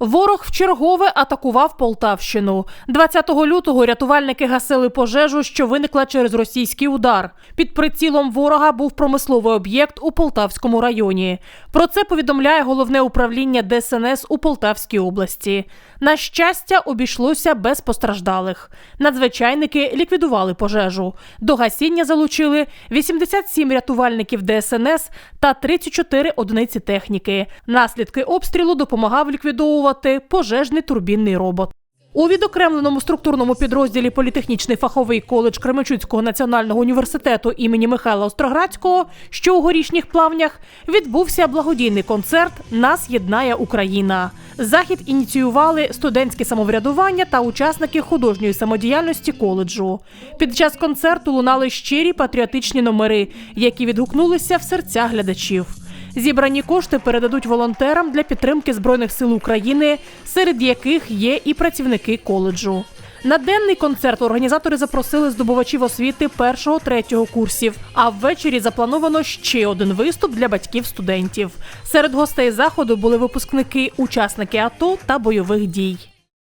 Ворог вчергове атакував Полтавщину. 20 лютого рятувальники гасили пожежу, що виникла через російський удар. Під прицілом ворога був промисловий об'єкт у Полтавському районі. Про це повідомляє головне управління ДСНС у Полтавській області. На щастя, обійшлося без постраждалих. Надзвичайники ліквідували пожежу. До гасіння залучили 87 рятувальників ДСНС та 34 одиниці техніки. Наслідки обстрілу допомагав ліквідовувати пожежний турбінний робот. У відокремленому структурному підрозділі Політехнічний фаховий коледж Кременчуцького національного університету імені Михайла Остроградського, що у горішніх плавнях, відбувся благодійний концерт Нас єднає Україна. Захід ініціювали студентське самоврядування та учасники художньої самодіяльності коледжу. Під час концерту лунали щирі патріотичні номери, які відгукнулися в серця глядачів. Зібрані кошти передадуть волонтерам для підтримки збройних сил України, серед яких є і працівники коледжу. На денний концерт організатори запросили здобувачів освіти першого третього курсів. А ввечері заплановано ще один виступ для батьків студентів. Серед гостей заходу були випускники, учасники АТО та бойових дій.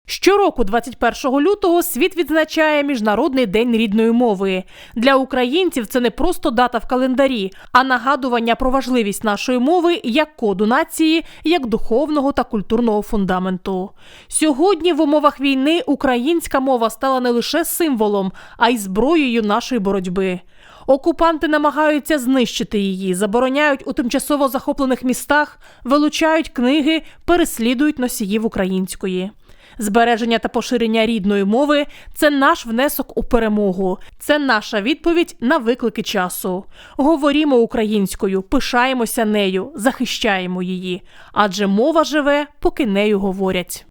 Щороку, 21 лютого, світ відзначає Міжнародний день рідної мови. Для українців це не просто дата в календарі, а нагадування про важливість нашої мови як коду нації, як духовного та культурного фундаменту. Сьогодні в умовах війни українська мова стала не лише символом, а й зброєю нашої боротьби. Окупанти намагаються знищити її, забороняють у тимчасово захоплених містах, вилучають книги, переслідують носіїв української. Збереження та поширення рідної мови це наш внесок у перемогу, це наша відповідь на виклики часу. Говорімо українською, пишаємося нею, захищаємо її, адже мова живе, поки нею говорять.